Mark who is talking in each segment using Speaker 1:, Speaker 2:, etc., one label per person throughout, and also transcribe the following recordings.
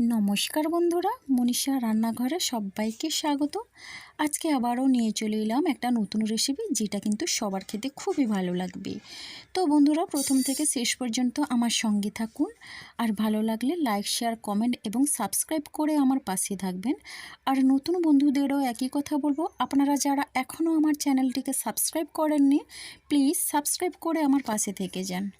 Speaker 1: নমস্কার বন্ধুরা, মনীষা রান্নাঘরে সবাইকে স্বাগত। আজকে আবারও নিয়ে চলে এলাম একটা নতুন রেসিপি যেটা কিন্তু সবার খেতে খুবই ভালো লাগবে। তো বন্ধুরা, প্রথম থেকে শেষ পর্যন্ত আমার সঙ্গে থাকুন। আর ভালো লাগলে লাইক শেয়ার কমেন্ট এবং সাবস্ক্রাইব করে আমার পাশে থাকবেন। আর নতুন বন্ধুদেরও একই কথা বলব, আপনারা যারা এখনও আমার চ্যানেলটিকে সাবস্ক্রাইব করেননি প্লিজ সাবস্ক্রাইব করে আমার পাশে থেকে যান।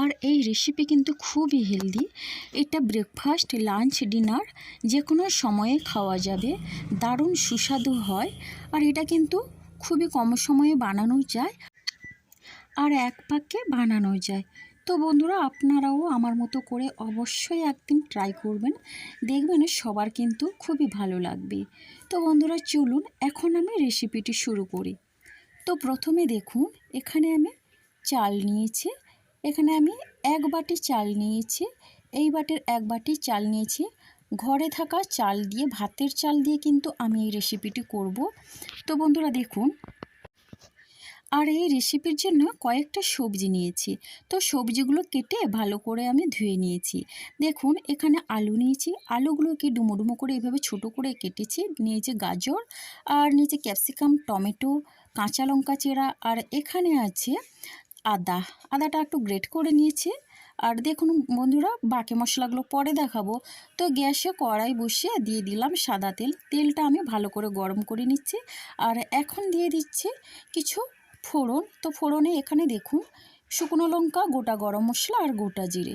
Speaker 1: আর এই রেসিপি কিন্তু খুবই হেলদি এটা ব্রেকফাস্ট লাঞ্চ ডিনার যে কোনো সময়ে খাওয়া যাবে। দারুণ সুস্বাদু হয় আর এটা কিন্তু খুবই কম সময়ে বানানো যায় আর এক পাকে বানানো যায়। তো বন্ধুরা, আপনারাও আমার মতো করে অবশ্যই একদিন ট্রাই করবেন। দেখবেন সবার কিন্তু খুবই ভালো লাগবে। তো বন্ধুরা, চলুন এখন আমি রেসিপিটি শুরু করি। তো প্রথমে দেখুন, এখানে আমি চাল নিয়েছি। এখানে আমি এক বাটি চাল নিয়েছি। এই বাটির এক বাটি চাল নিয়েছি। ঘরে থাকা চাল দিয়ে, ভাতের চাল দিয়ে কিন্তু আমি এই রেসিপিটি করব। তো বন্ধুরা দেখুন, আর এই রেসিপির জন্য কয়েকটা সবজি নিয়েছি। তো সবজিগুলো কেটে ভালো করে আমি ধুয়ে নিয়েছি। দেখুন, এখানে আলু নিয়েছি। আলুগুলোকে ডুমো ডুমো করে এভাবে ছোট করে কেটেছি। নিয়েছি গাজর, আর নিয়েছি ক্যাপসিকাম, টমেটো, কাঁচা লঙ্কা চেরা, আর এখানে আছে আদা। আদাটা একটু গ্রেট করে নিয়েছি। আর দেখুন বন্ধুরা, বাকি মশলাগুলো পরে দেখাবো। তো গ্যাসে কড়াই বসিয়ে দিয়ে দিলাম সাদা তেল। তেলটা আমি ভালো করে গরম করে নিচ্ছি। আর এখন দিয়ে দিচ্ছি কিছু ফোড়ন। তো ফোড়নে এখানে দেখুন শুকনো লঙ্কা, গোটা গরম মশলা আর গোটা জিরে।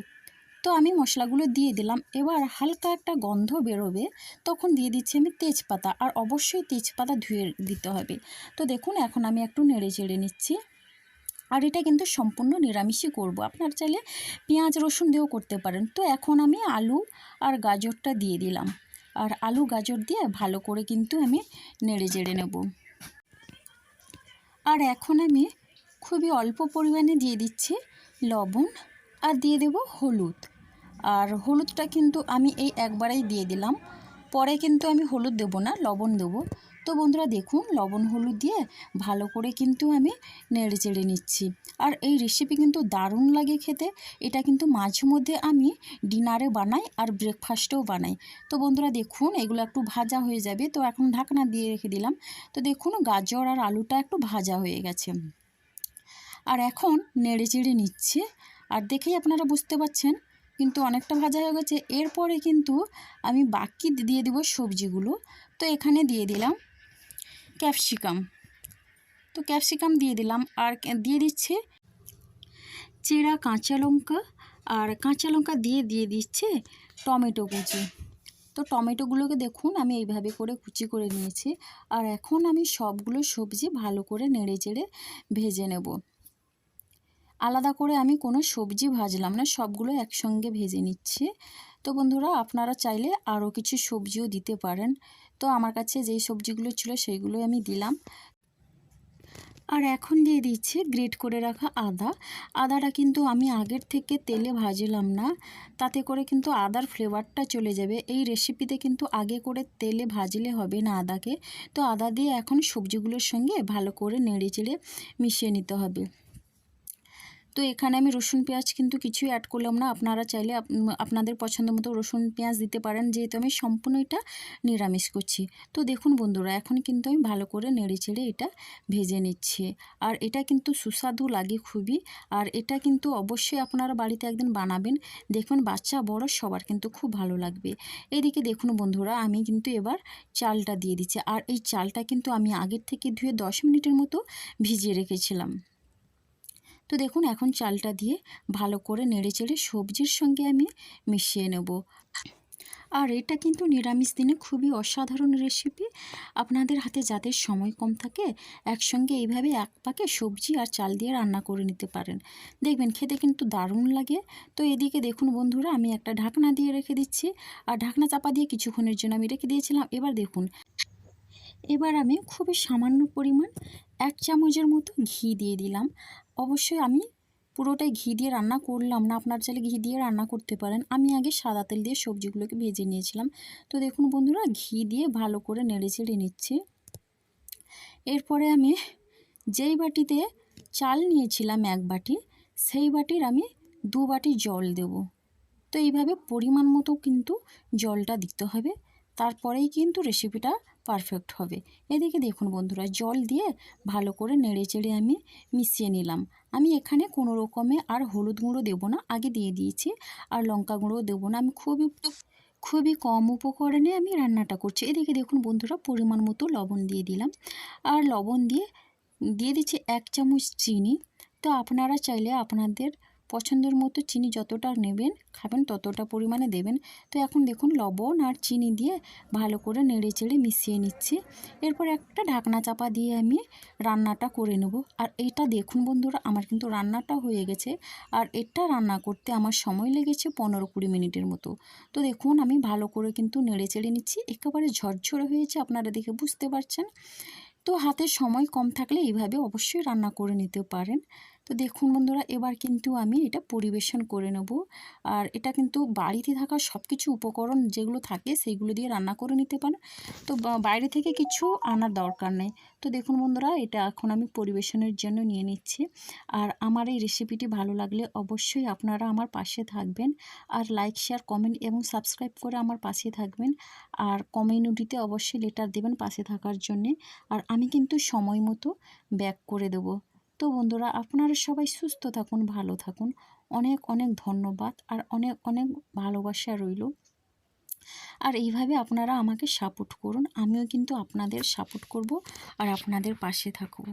Speaker 1: তো আমি মশলাগুলো দিয়ে দিলাম। এবার হালকা একটা গন্ধ বেরোবে, তখন দিয়ে দিচ্ছি আমি তেজপাতা। আর অবশ্যই তেজপাতা ধুয়ে দিতে হবে। তো দেখুন, এখন আমি একটু নেড়ে চেড়ে নিচ্ছি। আর এটা কিন্তু সম্পূর্ণ নিরামিষই করব। আপনার চাইলে পেঁয়াজ, রসুন দিয়েও করতে পারেন। তো এখন আমি আলু আর গাজরটা দিয়ে দিলাম। আর আলু, গাজর দিয়ে ভালো করে কিন্তু আমি নেড়ে জেড়ে নেব। আর এখন আমি খুবই অল্প পরিমাণে দিয়ে দিচ্ছি লবণ আর দিয়ে দেব হলুদ। আর হলুদটা কিন্তু আমি এই একবারেই দিয়ে দিলাম। পরে কিন্তু আমি হলুদ দেবো না, লবণ দেবো। তো বন্ধুরা দেখুন, লবণ হলুদ দিয়ে ভালো করে কিন্তু আমি নেড়ে চেড়ে নিচ্ছি। আর এই রেসিপি কিন্তু দারুণ লাগে খেতে। এটা কিন্তু মাঝে মধ্যে আমি ডিনারে বানাই আর ব্রেকফাস্টেও বানাই। তো বন্ধুরা দেখুন, এগুলো একটু ভাজা হয়ে যাবে, তো এখন ঢাকনা দিয়ে রেখে দিলাম। তো দেখুন, গাজর আর আলুটা একটু ভাজা হয়ে গেছে। আর এখন নেড়ে চেড়ে নিচ্ছে। আর দেখেই আপনারা বুঝতে পারছেন কিন্তু অনেকটা ভাজা হয়ে গেছে। এরপরে কিন্তু আমি বাকি দিয়ে দেবো সবজিগুলো। তো এখানে দিয়ে দিলাম ক্যাপসিকাম। তো ক্যাপসিকাম দিয়ে দিলাম আর দিয়ে দিচ্ছে চেরা কাঁচা লঙ্কা আর কাঁচা লঙ্কা দিয়ে দিয়ে দিচ্ছে টমেটো কুচি। তো টমেটোগুলোকে দেখুন আমি এইভাবে করে কুচি করে নিয়েছি আর এখন আমি সবগুলো সবজি ভালো করে নেড়ে চেড়ে ভেজে নেব। আলাদা করে আমি কোনো সবজি ভাজলাম না, সবগুলো একসঙ্গে ভেজে নিচ্ছি। তো বন্ধুরা আপনারা চাইলে আরও কিছু সবজিও দিতে পারেন। তো আমার কাছে যেই সবজিগুলো ছিল সেইগুলোই আমি দিলাম। আর এখন দিয়ে দিচ্ছি গ্রেট করে রাখা আদা। আদাটা কিন্তু আমি আগের থেকে তেলে ভাজলাম না। তাতে করে কিন্তু আদার ফ্লেভারটা চলে যাবে। এই রেসিপিতে কিন্তু আগে করে তেলে ভাজলে হবে না আদাকে। তো আদা দিয়ে এখন সবজিগুলোর সঙ্গে ভালো করে নেড়ে চেড়ে মিশিয়ে নিতে হবে। তো এখানে আমি রসুন, পেঁয়াজ কিন্তু কিছুই অ্যাড করলাম না। আপনারা চাইলে আপনাদের পছন্দ মতো রসুন, পেঁয়াজ দিতে পারেন, যেহেতু আমি সম্পূর্ণ এটা নিরামিষ করছি। তো দেখুন বন্ধুরা, এখন কিন্তু আমি ভালো করে নেড়ে চেড়ে এটা ভেজে নিচ্ছি। আর এটা কিন্তু সুস্বাদু লাগে খুবই। আর এটা কিন্তু অবশ্যই আপনারা বাড়িতে একদিন বানাবেন। দেখবেন বাচ্চা, বড়, সবার কিন্তু খুব ভালো লাগবে। এদিকে দেখুন বন্ধুরা, আমি কিন্তু এবার চালটা দিয়ে দিচ্ছি। আর এই চালটা কিন্তু আমি আগের থেকে ধুয়ে দশ মিনিটের মতো ভিজিয়ে রেখেছিলাম। তো দেখুন, এখন চালটা দিয়ে ভালো করে নেড়ে চেড়ে সবজির সঙ্গে আমি মিশিয়ে নেব। আর এটা কিন্তু নিরামিষ দিনে খুবই অসাধারণ রেসিপি আপনাদের হাতে যাদের সময় কম থাকে, একসঙ্গে এইভাবে এক পাকে সবজি আর চাল দিয়ে রান্না করে নিতে পারেন। দেখবেন খেতে কিন্তু দারুণ লাগে। তো এদিকে দেখুন বন্ধুরা, আমি একটা ঢাকনা দিয়ে রেখে দিচ্ছি। আর ঢাকনা চাপা দিয়ে কিছুক্ষণের জন্য আমি রেখে দিয়েছিলাম। এবার দেখুন, এবার আমি খুবই সামান্য পরিমাণ এক চামচের মতো ঘি দিয়ে দিলাম। অবশ্যই আমি পুরোটাই ঘি দিয়ে রান্না করলাম না, আপনার চাইলে ঘি দিয়ে রান্না করতে পারেন। আমি আগে সাদা তেল দিয়ে সবজিগুলোকে ভেজে নিয়েছিলাম। তো দেখুন বন্ধুরা, ঘি দিয়ে ভালো করে নেড়ে চেড়ে নিচ্ছি। এরপরে আমি যেই বাটিতে চাল নিয়েছিলাম এক বাটি, সেই বাটির আমি দু বাটি জল দেব। তো এইভাবে পরিমাণ মতো কিন্তু জলটা দিতে হবে। তারপরেই কিন্তু রেসিপিটা পারফেক্ট হবে। এদিকে দেখুন বন্ধুরা, জল দিয়ে ভালো করে নেড়ে চেড়ে আমি মিশিয়ে নিলাম। আমি এখানে কোনো রকমে আর হলুদ গুঁড়ো দেবো না, আগে দিয়ে দিয়েছি। আর লঙ্কা গুঁড়ো দেবো না, আমি খুবই খুবই কম উপকরণে আমি রান্নাটা করছি। এদিকে দেখুন বন্ধুরা, পরিমাণ মতো লবণ দিয়ে দিলাম। আর লবণ দিয়ে দিয়ে দিচ্ছি এক চামচ চিনি। তো আপনারা চাইলে আপনাদের পছন্দের মতো চিনি যতটা নেবেন, খাবেন ততটা পরিমাণে দেবেন। তো এখন দেখুন লবণ আর চিনি দিয়ে ভালো করে নেড়ে চেড়ে মিশিয়ে নিচ্ছি। এরপর একটা ঢাকনা চাপা দিয়ে আমি রান্নাটা করে নেব। আর এটা দেখুন বন্ধুরা, আমার কিন্তু রান্নাটা হয়ে গেছে। আর এটা রান্না করতে আমার সময় লেগেছে পনেরো কুড়ি মিনিটের মতো। তো দেখুন আমি ভালো করে কিন্তু নেড়ে চেড়ে নিচ্ছি। একেবারে ঝরঝরে হয়েছে, আপনারা দেখে বুঝতে পারছেন। তো হাতে সময় কম থাকলে এইভাবে অবশ্যই রান্না করে নিতে পারেন। তো দেখুন বন্ধুরা, এবার কিন্তু আমি এটা পরিবেশন করে নেব। আর এটা কিন্তু বাড়িতে থাকা সব কিছু উপকরণ যেগুলো থাকে সেইগুলো দিয়ে রান্না করে নিতে পারেন। তো বাইরে থেকে কিছু আনার দরকার নেই। তো দেখুন বন্ধুরা, এটা এখন আমি পরিবেশনের জন্য নিয়ে নিচ্ছি। আর আমার এই রেসিপিটি ভালো লাগলে অবশ্যই আপনারা আমার পাশে থাকবেন। আর লাইক শেয়ার কমেন্ট এবং সাবস্ক্রাইব করে আমার পাশে থাকবেন। আর কমিউনিটিতে অবশ্যই লেটার দেবেন পাশে থাকার জন্যে। আর আমি কিন্তু সময় মতো ব্যাক করে দেবো। তো বন্ধুরা, আপনারা সবাই সুস্থ থাকুন, ভালো থাকুন। অনেক অনেক ধন্যবাদ আর অনেক অনেক ভালোবাসা রইল। আর এইভাবে আপনারা আমাকে সাপোর্ট করুন, আমিও কিন্তু আপনাদের সাপোর্ট করব আর আপনাদের পাশে থাকব।